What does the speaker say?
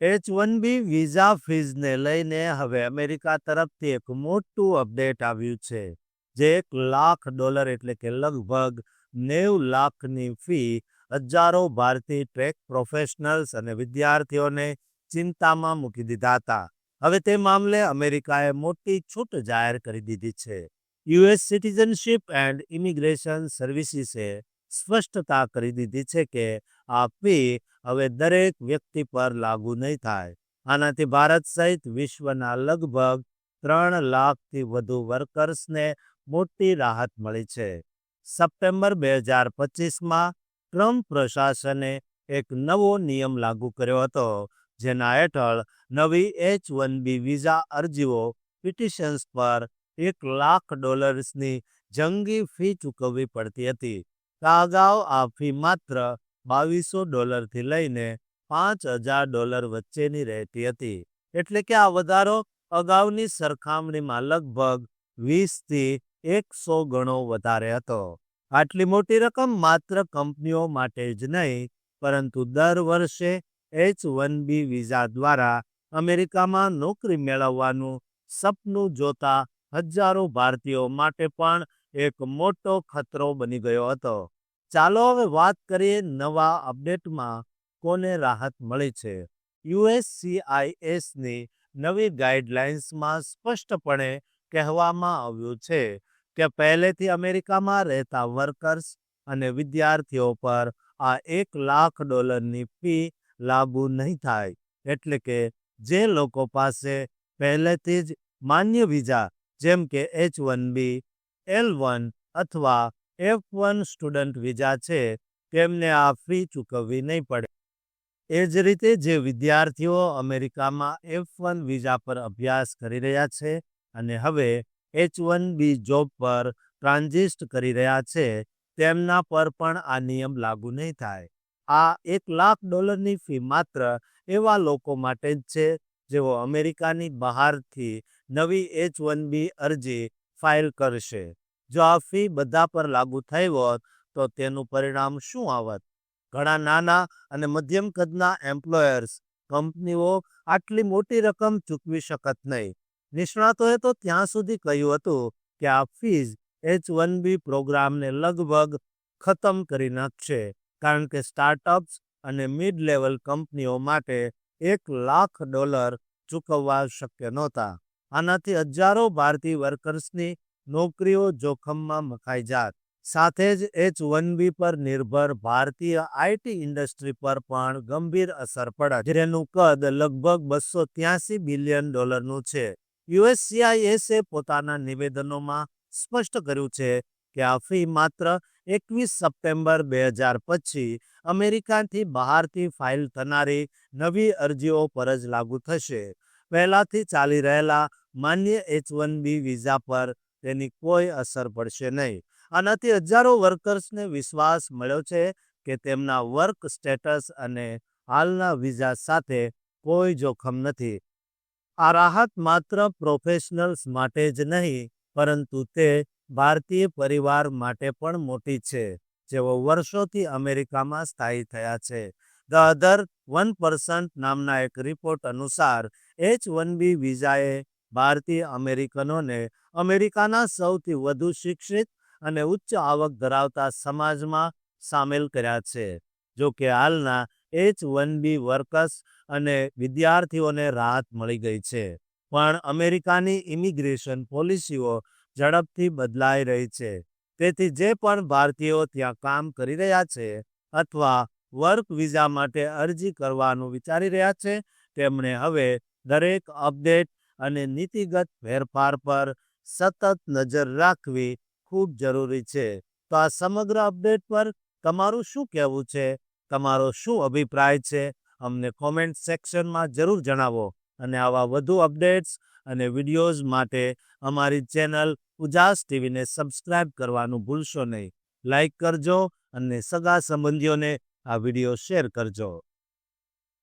H one B visa ફીઝને લઈને હવે અમેરિકા તરફથી એક મોટું અપડેટ આવ્યું છે, જે એક લાખ ડોલર એટલે કે લગભગ નેવ લાખની ફી હજારો ભારતીય ટ્રેક પ્રોફેશનલ્સ અને વિદ્યાર્થીઓને ચિંતામાં મૂકી દીધા હતા. હવે તે મામલે અમેરિકાએ મોટી છૂટ જાહેર કરી દીધી છે. યુએસ સિટીઝનશિપ એન્ડ ઇમિગ્રેશન સર્વિસીસે સ્પષ્ટતા કરી દીધી છે કે આ ફી હવે દરેક વ્યક્તિ પર લાગુ નહીં થાય. આનાથી ભારત સહિત વિશ્વના લગભગ ત્રણ લાખથી વધુ વર્કર્સને મોટી રાહત મળી છે. સપ્ટેમ્બર બે હજાર પચીસમાં ટ્રમ્પ પ્રશાસને એક નવો નિયમ લાગુ કર્યો હતો, જેના હેઠળ નવી એચ વન બી વિઝા અરજીઓ પિટિશન્સ પર એક લાખ ડોલર્સની જંગી ફી ચૂકવવી પડતી હતી. અગાઉ આ ફી માત્ર બાવીસો ડોલરથી લઈને પાંચ હજાર ડોલર વચ્ચેની રહેતી હતી. એટલે કે આ વધારો અગાઉની સરખામણીમાં લગભગ વીસથી એકસો ગણો વધારે હતો. આટલી મોટી રકમ માત્ર કંપનીઓ માટે જ નહીં, પરંતુ દર વર્ષે એચ વન બી વિઝા દ્વારા અમેરિકામાં નોકરી મેળવવાનું સપનું જોતા હજારો ભારતીયો માટે પણ એક મોટો ખતરો બની ગયો હતો. ચાલો હવે વાત કરીએ નવા અપડેટમાં કોને રાહત મળી છે. યુએસસીઆઈએસની નવી ગાઈડલાઇન્સમાં સ્પષ્ટપણે કહેવામાં આવ્યું છે કે પહેલેથી અમેરિકામાં રહેતા વર્કર્સ અને વિદ્યાર્થીઓ પર આ એક લાખ ડોલરની ફી લાગુ નહીં થાય. એટલે કે જે લોકો પાસે પહેલેથી જ માન્ય વિઝા જેમ કે H one B L one અથવા એફ વન સ્ટુડન્ટ વિઝા છે, તેમને આ ફી ચૂકવવી નહીં પડે. એ જ રીતે જે વિદ્યાર્થીઓ અમેરિકામાં એફ વન વિઝા પર અભ્યાસ કરી રહ્યા છે અને હવે એચ વન બી જોબ પર ટ્રાન્ઝિસ્ટ કરી રહ્યા છે, તેમના પર પણ આ નિયમ લાગુ નહીં થાય. આ એક લાખ ડોલરની ફી માત્ર એવા લોકો માટે જ છે જેઓ અમેરિકાની બહારથી નવી એચ વન બી અરજી ફાઇલ કરશે. જો આ ફી બધા પર લાગુ થઈ હોત, તો તેનું પરિણામ શું આવત? ઘણા નાના અને મધ્યમ કદના એમ્પ્લોયર્સ, કંપનીઓ આટલી મોટી રકમ ચૂકવી શકત નહીં. નિષ્ણાતોએ તો ત્યાં સુધી કહ્યું હતું કે આ ફીઝ એચ વન બી પ્રોગ્રામને લગભગ ખતમ કરી નાખશે, કારણ કે સ્ટાર્ટઅપ્સ અને મિડ લેવલ કંપનીઓ માટે એક લાખ ડોલર ચૂકવવા શક્ય નહોતા. આનાથી હજારો ભારતીય વર્કર્સની નોકરીઓ જોખમમાં મખાઈ જાત. સાથે જ એચ વન બી પર નિર્ભર ભારતીય આઈટી ઇન્ડસ્ટ્રી પર પણ ગંભીર અસર પડે જેનું કદ લગભગ બસો ત્યાસી બિલિયન ડોલરનું છે. યુએસસીઆઈએસે પોતાના નિવેદનોમાં સ્પષ્ટ કર્યું છે કે આ ફી માત્ર એકવીસ સપ્ટેમ્બર બે હજાર પછી અમેરિકાથી બહારથી ફાઇલ થનારી નવી અરજીઓ પર જ લાગુ થશે. પહેલાથી ચાલી રહેલા માન્ય એચ વન બી વિઝા પર તેની કોઈ અસર પડશે નહીં. આનાથી હજારો વર્કર્સને વિશ્વાસ મળ્યો છે કે તેમના વર્ક સ્ટેટસ અને હાલના વિઝા સાથે કોઈ જોખમ નથી. આ રાહત માત્ર પ્રોફેશનલ્સ માટે જ નહીં, પરંતુ તે ભારતીય પરિવાર માટે પણ મોટી છે, જેઓ વર્ષોથી અમેરિકામાં સ્થાયી થયા છે. ધ અધર વન પર્સન્ટ નામના એક રિપોર્ટ અનુસાર એચ વન બી વિઝાએ ભારતીય અમેરિકનોને અમેરિકાના સૌથી વધુ શિક્ષિત અને ઉચ્ચ આવક ધરાવતા સમાજમાં સામેલ કર્યા છે. જો કે હાલના એચ વન બી વર્કર્સ અને વિદ્યાર્થીઓને રાહત મળી ગઈ છે. પણ અમેરિકાની ઇમિગ્રેશન પોલિસીઓ ઝડપથી બદલાઈ રહી છે. તેથી જે પણ ભારતીયો ત્યાં કામ કરી રહ્યા છે અથવા વર્ક વિઝા માટે અરજી કરવાનું વિચારી રહ્યા છે, તેમણે હવે દરેક અપડેટ અને નીતિગત ફેરફાર પર સતત નજર રાખવી ખૂબ જરૂરી છે. તો આ સમગ્ર અપડેટ પર તમારું શું કહેવું છે? તમારો શું અભિપ્રાય છે? અમને કોમેન્ટ સેક્શનમાં જરૂર જણાવો. અને આવા વધુ અપડેટ્સ અને વિડીયોઝ માટે અમારી ચેનલ ઉજાસ ટીવીને સબસ્ક્રાઇબ કરવાનું ભૂલશો નહીં. લાઈક કરજો અને સગા સંબંધીઓને આ વીડિયો શેર કરજો.